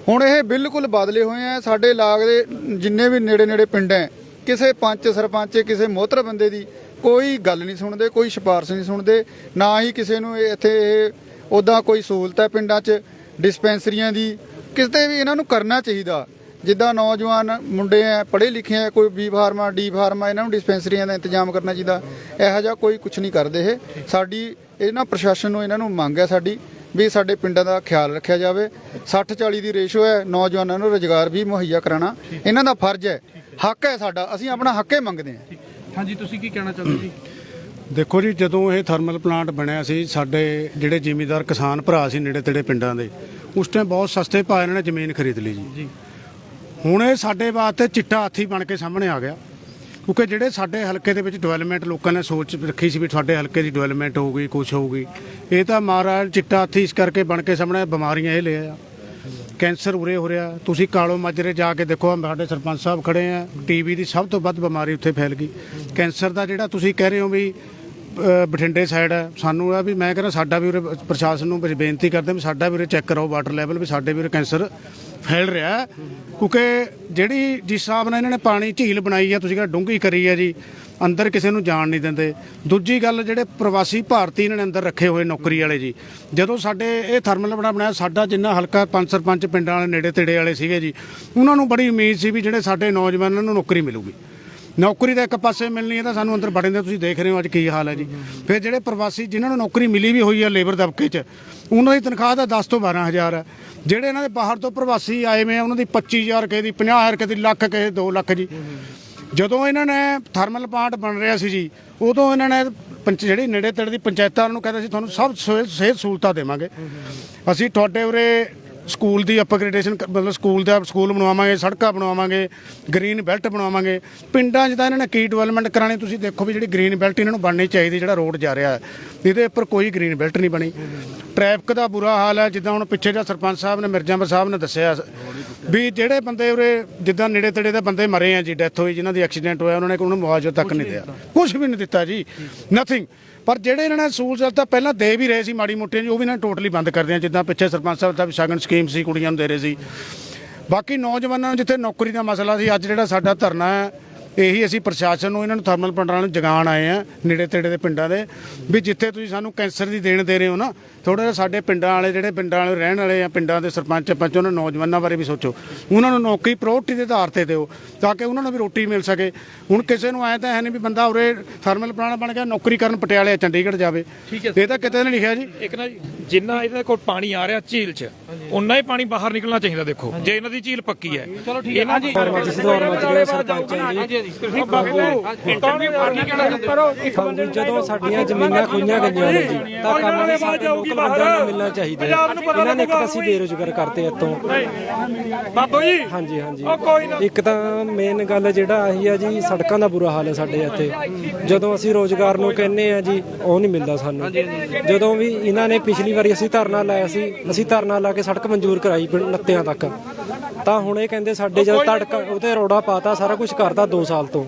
ਹੁਣ ਇਹ ਬਿਲਕੁਲ ਬਦਲੇ ਹੋਏ ਆ। ਸਾਡੇ ਲਾਗ ਦੇ ਜਿੰਨੇ ਵੀ ਨੇੜੇ ਨੇੜੇ ਪਿੰਡ ਹੈ ਕਿਸੇ ਪੰਚ ਸਰਪੰਚ ਕਿਸੇ ਮੋਹਤਰ ਬੰਦੇ ਦੀ ਕੋਈ ਗੱਲ ਨਹੀਂ ਸੁਣਦੇ ਕੋਈ ਸਿਫਾਰਿਸ਼ ਨਹੀਂ ਸੁਣਦੇ। ਨਾ ਹੀ ਕਿਸੇ ਨੂੰ ਇੱਥੇ ਇਹ ਉਦਾਂ ਕੋਈ ਸਹੂਲਤ ਹੈ ਪਿੰਡਾਂ 'ਚ ਡਿਸਪੈਂਸਰੀਆਂ ਦੀ ਕਿਤੇ ਵੀ ਇਹਨਾਂ ਨੂੰ ਕਰਨਾ ਚਾਹੀਦਾ। ਜਿੱਦਾਂ ਨੌਜਵਾਨ ਮੁੰਡੇ ਆ ਪੜ੍ਹੇ ਲਿਖੇ ਆ ਕੋਈ ਬੀ ਫਾਰਮਾ, ਡੀ ਫਾਰਮਾ, ਇਹਨਾਂ ਨੂੰ ਡਿਸਪੈਂਸਰੀਆਂ ਦਾ ਇੰਤਜ਼ਾਮ ਕਰਨਾ ਚਾਹੀਦਾ। ਇਹੋ ਜਿਹਾ ਕੋਈ ਕੁਝ ਨਹੀਂ ਕਰਦੇ ਇਹ। ਸਾਡੀ ਇਹਨਾਂ ਪ੍ਰਸ਼ਾਸਨ ਨੂੰ ਇਹਨਾਂ ਨੂੰ ਮੰਗ ਹੈ ਸਾਡੀ ਵੀ ਸਾਡੇ ਪਿੰਡਾਂ ਦਾ ਖਿਆਲ ਰੱਖਿਆ ਜਾਵੇ। 60 40 ਦੀ ਰੇਸ਼ੋ ਹੈ ਨੌਜਵਾਨਾਂ ਨੂੰ ਰੋਜ਼ਗਾਰ ਵੀ ਮੁਹੱਈਆ ਕਰਾਉਣਾ। ਇਹਨਾਂ ਦਾ ਫਰਜ਼ ਹੈ ਹੱਕ ਹੈ ਸਾਡਾ। ਅਸੀਂ ਆਪਣਾ ਹੱਕ ਹੀ ਮੰਗਦੇ ਹਾਂ। ਹਾਂਜੀ, ਤੁਸੀਂ ਕੀ ਕਹਿਣਾ ਚਾਹੁੰਦੇ ਜੀ? ਦੇਖੋ ਜੀ ਜਦੋਂ ਇਹ ਥਰਮਲ ਪਲਾਂਟ ਬਣਿਆ ਸੀ ਸਾਡੇ ਜਿਹੜੇ ਜ਼ਿਮੀਂਦਾਰ ਕਿਸਾਨ ਭਰਾ ਸੀ ਨੇੜੇ ਤੇੜੇ ਪਿੰਡਾਂ ਦੇ ਉਸ ਟਾਈਮ ਬਹੁਤ ਸਸਤੇ ਭਾਅ ਇਹਨਾਂ ਨੇ ਜ਼ਮੀਨ ਖਰੀਦ ਲਈ ਜੀ। ਹੁਣ ਇਹ ਸਾਡੇ ਵਾਸਤੇ ਚਿੱਟਾ ਹਾਥੀ ਬਣ ਕੇ ਸਾਹਮਣੇ ਆ ਗਿਆ ਕਿਉਂਕਿ ਜਿਹੜੇ ਸਾਡੇ ਹਲਕੇ ਦੇ ਵਿੱਚ ਡਿਵੈਲਪਮੈਂਟ ਲੋਕਾਂ ਨੇ ਸੋਚ ਰੱਖੀ ਸੀ ਵੀ ਸਾਡੇ ਹਲਕੇ ਦੀ ਡਿਵੈਲਪਮੈਂਟ ਹੋਊਗੀ ਕੁਝ ਹੋਊਗੀ ਇਹ ਤਾਂ ਮਹਾਰਾਜ ਚਿੱਟਾ ਹਾਥੀ ਇਸ ਕਰਕੇ ਬਣ ਕੇ ਸਾਹਮਣੇ ਬਿਮਾਰੀਆਂ ਇਹ ਲੈ ਆ ਕੈਂਸਰ ਉਰੇ ਹੋ ਰਿਹਾ। ਤੁਸੀਂ ਕਾਲੋ ਮਾਜਰੇ ਜਾ ਕੇ ਦੇਖੋ, ਆਹ ਸਾਡੇ ਸਰਪੰਚ ਸਾਹਿਬ ਖੜੇ ਆ। ਟੀਬੀ ਦੀ ਸਭ ਤੋਂ ਵੱਧ ਬਿਮਾਰੀ ਉੱਥੇ ਫੈਲ ਗਈ। ਕੈਂਸਰ ਦਾ ਜਿਹੜਾ ਤੁਸੀਂ ਕਹਿ ਰਹੇ ਹੋ ਵੀ ਬਠਿੰਡੇ ਸਾਈਡ ਹੈ ਸਾਨੂੰ ਆ ਵੀ ਮੈਂ ਕਹਿੰਦਾ ਸਾਡਾ ਵੀ ਉਰੇ ਪ੍ਰਸ਼ਾਸਨ ਨੂੰ ਬੇਨਤੀ ਕਰਦੇ ਵੀ ਸਾਡਾ ਵੀ ਉਰੇ ਚੈੱਕ ਕਰਾਓ ਵਾਟਰ ਲੈਵਲ ਵੀ ਸਾਡੇ ਵੀ ਉਰੇ ਕੈਂਸਰ ਫੈਲ ਰਿਹਾ। ਕਿਉਂਕਿ ਜਿਹੜੀ ਜਿਸ ਹਿਸਾਬ ਨਾਲ ਇਹਨਾਂ ਨੇ ਪਾਣੀ ਝੀਲ ਬਣਾਈ ਹੈ ਤੁਸੀਂ ਕਹਿੰਦੇ ਡੂੰਘੀ ਕਰੀ ਹੈ ਜੀ। ਅੰਦਰ ਕਿਸੇ ਨੂੰ ਜਾਣ ਨਹੀਂ ਦਿੰਦੇ। ਦੂਜੀ ਗੱਲ ਜਿਹੜੇ ਪ੍ਰਵਾਸੀ ਭਾਰਤੀ ਇਹਨਾਂ ਨੇ ਅੰਦਰ ਰੱਖੇ ਹੋਏ ਨੌਕਰੀ ਵਾਲੇ ਜੀ। ਜਦੋਂ ਸਾਡੇ ਇਹ ਥਰਮਲ ਬਣਾ ਬਣਾਇਆ, ਸਾਡਾ ਜਿੰਨਾ ਹਲਕਾ ਪੰਜ ਸਰਪੰਚ ਪਿੰਡਾਂ ਵਾਲੇ, ਨੇੜੇ ਤੇੜੇ ਵਾਲੇ ਸੀਗੇ ਜੀ, ਉਹਨਾਂ ਨੂੰ ਬੜੀ ਉਮੀਦ ਸੀ ਵੀ ਜਿਹੜੇ ਸਾਡੇ ਨੌਜਵਾਨਾਂ ਨੂੰ ਨੌਕਰੀ ਮਿਲੂਗੀ। ਨੌਕਰੀ ਤਾਂ ਇੱਕ ਪਾਸੇ ਮਿਲਣੀ ਹੈ ਤਾਂ ਸਾਨੂੰ ਅੰਦਰ ਬੜੇ ਦੇ ਤੁਸੀਂ ਦੇਖ ਰਹੇ ਹੋ ਅੱਜ ਕੀ ਹਾਲ ਹੈ ਜੀ। ਫਿਰ ਜਿਹੜੇ ਪ੍ਰਵਾਸੀ ਜਿਨ੍ਹਾਂ ਨੂੰ ਨੌਕਰੀ ਮਿਲੀ ਵੀ ਹੋਈ ਹੈ ਲੇਬਰ ਦਬਕੇ 'ਚ, ਉਹਨਾਂ ਦੀ ਤਨਖਾਹ ਤਾਂ 10 ਤੋਂ 12000 ਹੈ। ਜਿਹੜੇ ਇਹਨਾਂ ਦੇ ਬਾਹਰ ਤੋਂ ਪ੍ਰਵਾਸੀ ਆਏ ਹੋਏ ਉਹਨਾਂ ਦੀ 25000 ਕਿਸੇ ਦੀ 50000 ਕਿਸੇ ਦੀ, ਲੱਖ ਕਿਸੇ 2 ਲੱਖ ਜੀ। ਜਦੋਂ ਇਹਨਾਂ ਨੇ ਥਰਮਲ ਪਲਾਂਟ ਬਣ ਰਿਹਾ ਸੀ ਜੀ, ਉਦੋਂ ਇਹਨਾਂ ਨੇ ਪੰਚ, ਜਿਹੜੀ ਨੇੜੇ ਤੇੜੇ ਦੀ ਪੰਚਾਇਤਾਂ ਨੂੰ ਕਹਿੰਦੇ ਸੀ, ਤੁਹਾਨੂੰ ਸਭ ਸਿਹਤ ਸਿਹਤ ਸਹੂਲਤਾਂ ਦੇਵਾਂਗੇ। ਅਸੀਂ ਤੁਹਾਡੇ ਉਰੇ ਸਕੂਲ ਦੀ ਅਪਗ੍ਰੇਡੇਸ਼ਨ ਮਤਲਬ ਸਕੂਲ ਦਾ ਸਕੂਲ ਬਣਾਵਾਂਗੇ ਸੜਕਾਂ ਬਣਾਵਾਂਗੇ ਗ੍ਰੀਨ ਬੈਲਟ ਬਣਾਵਾਂਗੇ ਪਿੰਡਾਂ 'ਚ ਤਾਂ ਇਹਨਾਂ ਨੇ ਕੀ ਡਿਵੈਲਪਮੈਂਟ ਕਰਾਣੀ ਤੁਸੀਂ ਦੇਖੋ ਵੀ ਜਿਹੜੀ ਗ੍ਰੀਨ ਬੈਲਟ ਇਹਨਾਂ ਨੂੰ ਬਣਨੀ ਚਾਹੀਦੀ, ਜਿਹੜਾ ਰੋਡ ਜਾ ਰਿਹਾ ਇਹਦੇ ਉੱਪਰ ਕੋਈ ਗ੍ਰੀਨ ਬੈਲਟ ਨਹੀਂ ਬਣੀ। ਟ੍ਰੈਫਿਕ ਦਾ ਬੁਰਾ ਹਾਲ ਹੈ, ਜਿੱਦਾਂ ਹੁਣ ਪਿੱਛੇ ਜਿਹਾ ਸਰਪੰਚ ਸਾਹਿਬ ਨੇ, ਮਿਰਜ਼ਾਪੁਰ ਸਾਹਿਬ ਨੇ ਦੱਸਿਆ ਵੀ ਜਿਹੜੇ ਬੰਦੇ ਉਰੇ ਜਿੱਦਾਂ ਨੇੜੇ ਤੇੜੇ ਦੇ ਬੰਦੇ ਮਰੇ ਆ ਜੀ ਡੈਥ ਹੋਈ ਜਿਨ੍ਹਾਂ ਦੀ ਐਕਸੀਡੈਂਟ ਹੋਇਆ ਉਹਨਾਂ ਨੇ ਕੋਈ ਮੁਆਵਜ਼ਾ ਤੱਕ ਨਹੀਂ ਦਿਆ ਕੁਝ ਵੀ ਨਹੀਂ ਦਿੱਤਾ ਜੀ। ਨਥਿੰਗ ਪਰ ਜਿਹੜੇ ਇਹਨਾਂ ਨੇ ਸਹੂਲਤ ਤਾਂ ਪਹਿਲਾਂ ਦੇ ਵੀ ਰਹੇ ਸੀ ਮਾੜੀ ਮੋਟੀਆਂ ਜੀ ਉਹ ਵੀ ਇਹਨਾਂ ਟੋਟਲੀ ਬੰਦ ਕਰ ਦਿਆਂ ਜਿੱਦਾਂ ਪਿੱਛੇ ਸਰਪੰਚ ਸਾਹਿਬ ਦਾ ਵੀ ਸ਼ਗਨ ਸਕੀਮ ਸੀ ਕੁੜੀਆਂ ਨੂੰ ਦੇ ਰਹੇ ਸੀ। ਬਾਕੀ ਨੌਜਵਾਨਾਂ ਨੂੰ ਜਿੱਥੇ ਨੌਕਰੀ ਦਾ ਮਸਲਾ ਸੀ ਅੱਜ ਜਿਹੜਾ ਸਾਡਾ ਧਰਨਾ ਹੈ ਇਹੀ ਅਸੀਂ ਪ੍ਰਸ਼ਾਸਨ ਨੂੰ ਇਹਨਾਂ ਨੂੰ ਥਰਮਲ ਪਲਾਂਟਾਂ ਨੂੰ ਜਗਾਉਣ ਆਏ ਆ ਨੇੜੇ ਤੇੜੇ ਦੇ ਪਿੰਡਾਂ ਦੇ ਵੀ ਜਿੱਥੇ ਤੁਸੀਂ ਸਾਨੂੰ ਕੈਂਸਰ ਦੀ ਦੇਣ ਦੇ ਰਹੇ ਹੋ ਨਾ ਥੋੜਾ ਜਿਹਾ ਸਾਡੇ ਪਿੰਡਾਂ ਵਾਲੇ ਜਿਹੜੇ ਪਿੰਡਾਂ ਵਾਲੇ ਰਹਿਣ ਵਾਲੇ ਆ ਪਿੰਡਾਂ ਦੇ ਸਰਪੰਚ ਪੰਚ ਉਹਨਾਂ ਨੌਜਵਾਨਾਂ ਬਾਰੇ ਵੀ ਸੋਚੋ। ਉਹਨਾਂ ਨੂੰ ਨੌਕਰੀ ਪ੍ਰਾਇੋਰਟੀ ਦੇ ਆਧਾਰ ਤੇ ਦਿਓ ਤਾਂ ਕਿ ਉਹਨਾਂ ਨੂੰ ਵੀ ਰੋਟੀ ਮਿਲ ਸਕੇ। ਹੁਣ ਕਿਸੇ ਨੂੰ ਐ ਤਾਂ ਹੈ ਨਹੀਂ ਵੀ ਬੰਦਾ ਉਰੇ ਥਰਮਲ ਪਲਾਂਟ ਬਣ ਗਿਆ ਨੌਕਰੀ ਕਰਨ ਪਟਿਆਲੇ ਜਾਂ ਚੰਡੀਗੜ੍ਹ ਜਾਵੇ। ਠੀਕ ਹੈ। ਇਹ ਤਾਂ ਕਿਤੇ ਨਹੀਂ ਲਿਖਿਆ ਜੀ। ਇੱਕ ਨਾ ਜੀ, ਜਿੰਨਾ ਇਹਦੇ ਕੋਲ ਪਾਣੀ ਆ ਰਿਹਾ ਝੀਲ 'ਚ ਉਨਾ ਹੀ ਪਾਣੀ ਬਾਹਰ ਨਿਕਲਣਾ ਚਾਹੀਦਾ ਦੇਖੋ ਜੇ ਇਹਨਾਂ ਦੀ ਝੀਲ ਪੱਕੀ ਹੈ। ਚਲੋ ਠੀਕ ਹੈ। ਹਾਂਜੀ। ਜਦੋਂ ਸਾਡੀਆਂ ਜ਼ਮੀਨਾਂ ਖੋਈਆਂ ਗਈਆਂ ਨੇ ਜੀ ਤਾਂ ਕੰਮ ਸਾਡੇ ਲੋਕ ਲੋਕਲ ਬੰਦਿਆਂ ਨੂੰ ਮਿਲਣਾ ਚਾਹੀਦਾ। ਹੈ। ਇਹਨਾਂ ਨੇ ਇੱਕ ਤਾਂ ਅਸੀਂ ਬੇਰੁਜ਼ਗਾਰ ਕਰਤੇ ਇੱਥੋਂ। ਬਾਬੂ ਜੀ। ਹਾਂਜੀ ਹਾਂਜੀ। ਇੱਕ ਤਾਂ ਮੇਨ ਗੱਲ ਜਿਹੜਾ ਆਹੀ ਆ ਜੀ ਸੜਕਾਂ ਦਾ ਬੁਰਾ ਹਾਲ ਹੈ ਸਾਡੇ ਇੱਥੇ। ਜਦੋਂ ਅਸੀਂ ਰੋਜ਼ਗਾਰ ਨੂੰ ਕਹਿੰਨੇ ਆ ਜੀ ਉਹ ਨਹੀਂ ਮਿਲਦਾ ਸਾਨੂੰ। ਜਦੋਂ ਵੀ ਇਹਨਾਂ ਨੇ ਪਿਛਲੀ ਵਾਰੀ ਅਸੀਂ ਧਰਨਾ ਲਾਇਆ ਸੀ ਅਸੀਂ ਧਰਨਾ ਲਾ ਕੇ ਸੜਕ ਮਨਜ਼ੂਰ ਕਰਾਈ ਪਿੰਡ ਨੱਤਿਆਂ ਤੱਕ। ਤਾਂ ਹੁਣ ਇਹ ਕਹਿੰਦੇ ਸਾਡੇ ਜਦ ਤੜਕਾ ਉਹਤੇ ਰੋੜਾ ਪਾਤਾ ਸਾਰਾ ਕੁਝ ਕਰਤਾ 2 ਸਾਲ ਤੋਂ।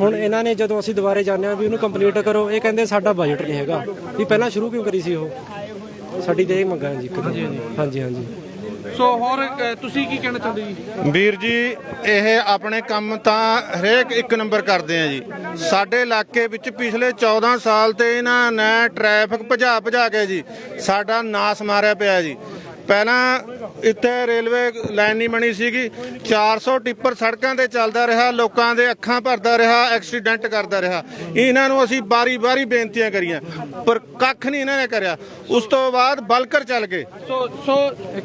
ਹੁਣ ਇਹਨਾਂ ਨੇ ਜਦੋਂ ਅਸੀਂ ਦੁਬਾਰੇ ਜਾਂਦੇ ਆ ਵੀ ਉਹਨੂੰ ਕੰਪਲੀਟ ਕਰੋ ਇਹ ਕਹਿੰਦੇ ਸਾਡਾ ਬਜਟ ਨਹੀਂ ਹੈਗਾ। ਵੀ ਪਹਿਲਾਂ ਸ਼ੁਰੂ ਕਿਉਂ ਕਰੀ ਸੀ ਉਹ? ਸਾਡੀ ਤੇ ਇਹ ਮੰਗਾਂ ਜੀ। ਹਾਂਜੀ ਹਾਂਜੀ। ਸੋ ਹੋਰ ਅ, ਤੁਸੀਂ ਕੀ ਕਹਿਣਾ ਚਾਹੁੰਦੇ ਜੀ? ਵੀਰ ਜੀ ਇਹ ਆਪਣੇ ਕੰਮ ਤਾਂ ਹਰੇਕ ਇੱਕ ਨੰਬਰ ਕਰਦੇ ਆ ਜੀ। ਸਾਡੇ ਇਲਾਕੇ ਵਿੱਚ ਪਿਛਲੇ 14 ਸਾਲ ਤੇ ਇਹਨਾਂ ਨੇ ਟ੍ਰੈਫਿਕ ਭਜਾ ਭਜਾ ਕੇ ਜੀ ਸਾਡਾ ਨਾਸ ਮਾਰਿਆ ਪਿਆ ਜੀ। ਪਹਿਲਾਂ ਇੱਥੇ ਰੇਲਵੇ ਲਾਈਨ ਨਹੀਂ ਬਣੀ ਸੀਗੀ। 400 ਟਿੱਪਰ ਸੜਕਾਂ ਤੇ ਚੱਲਦਾ ਰਿਹਾ, ਲੋਕਾਂ ਦੇ ਅੱਖਾਂ ਭਰਦਾ ਰਿਹਾ, ਐਕਸੀਡੈਂਟ ਕਰਦਾ ਰਿਹਾ। ਇਹਨਾਂ ਨੂੰ ਅਸੀਂ ਬਾਰੀ-ਬਾਰੀ ਬੇਨਤੀਆਂ ਕਰੀਆਂ, ਪਰ ਕੱਖ ਨਹੀਂ ਇਹਨਾਂ ਨੇ ਕਰਿਆ। ਉਸ ਤੋਂ ਬਾਅਦ ਬਲਕਰ ਚੱਲ ਗਏ। ਸੋ ਸੋ,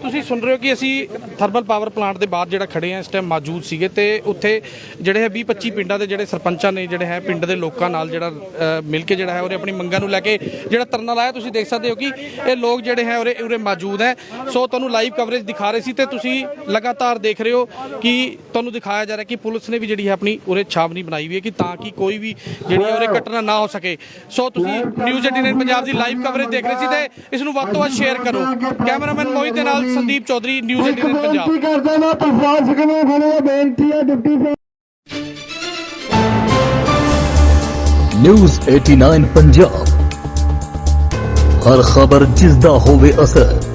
ਤੁਸੀਂ ਸੁਣ ਰਹੇ ਹੋ ਕਿ ਅਸੀਂ ਥਰਮਲ ਪਾਵਰ ਪਲਾਂਟ ਦੇ ਬਾਹਰ ਜਿਹੜਾ ਖੜੇ ਆ ਇਸ ਟਾਈਮ ਮੌਜੂਦ ਸੀਗੇ ਤੇ ਉੱਥੇ ਜਿਹੜੇ ਹੈ 20 25 ਪਿੰਡਾਂ ਦੇ ਜਿਹੜੇ ਸਰਪੰਚਾਂ ਨੇ, ਜਿਹੜੇ ਹੈ ਪਿੰਡ ਦੇ ਲੋਕਾਂ ਨਾਲ ਜਿਹੜਾ ਮਿਲ ਕੇ ਜਿਹੜਾ ਹੈ, ਉਹਨੇ ਆਪਣੀ ਮੰਗਾਂ ਨੂੰ ਲੈ ਕੇ ਜਿਹੜਾ ਤਰਨਾ ਲਾਇਆ। ਤੁਸੀਂ ਦੇਖ ਸਕਦੇ ਹੋ ਕਿ ਇਹ ਲੋਕ ਜਿਹੜੇ ਹੈ ਉਰੇ ਉਰੇ ਮੌਜੂਦ ਹੈ। ਸੋ ਤੁਹਾਨੂੰ ਲਾਈਵ ਕਵਰੇਜ ਦਿਖਾ ਰਹੇ ਸੀ ਤੇ ਤੁਸੀਂ ਲਗਾਤਾਰ ਦੇਖ ਰਹੇ ਹੋ ਕਿ ਤੁਹਾਨੂੰ ਦਿਖਾਇਆ ਜਾ ਰਿਹਾ ਕਿ ਪੁਲਿਸ ਨੇ ਵੀ ਜਿਹੜੀ ਹੈ ਆਪਣੀ ਉਰੇ ਛਾਵਨੀ ਬਣਾਈ ਹੋਈ ਹੈ ਕਿ ਤਾਂ ਕਿ ਕੋਈ ਵੀ ਜਿਹੜੀ ਹੈ ਉਰੇ ਘਟਨਾ ਨਾ ਹੋ ਸਕੇ। ਸੋ ਤੁਸੀਂ ਨਿਊਜ਼ 18 ਪੰਜਾਬ ਦੀ ਲਾਈਵ ਕਵਰੇਜ ਦੇਖ ਰਹੇ ਸੀ ਤੇ ਇਸ ਨੂੰ ਵੱਧ ਤੋਂ ਵੱਧ ਸ਼ੇਅਰ ਕਰੋ। ਕੈਮਰਾਮੈਨ ਮੋਹਿਤ ਦੇ ਨਾਲ ਸੰਦੀਪ ਚੌਧਰੀ ਨਿਊਜ਼ 18 ਪੰਜਾਬ। ਕਰਦਾ ਮੈਂ ਪ੍ਰਸ਼ਾਸਕ ਨੂੰ ਖੜੇ ਬੇਨਤੀ ਹੈ ਡਿਪਟੀ ਨਿਊਜ਼ 89 ਪੰਜਾਬ। ਹਰ ਖਬਰ ਜਿਸ ਦਾ ਹੋਵੇ ਅਸਰ।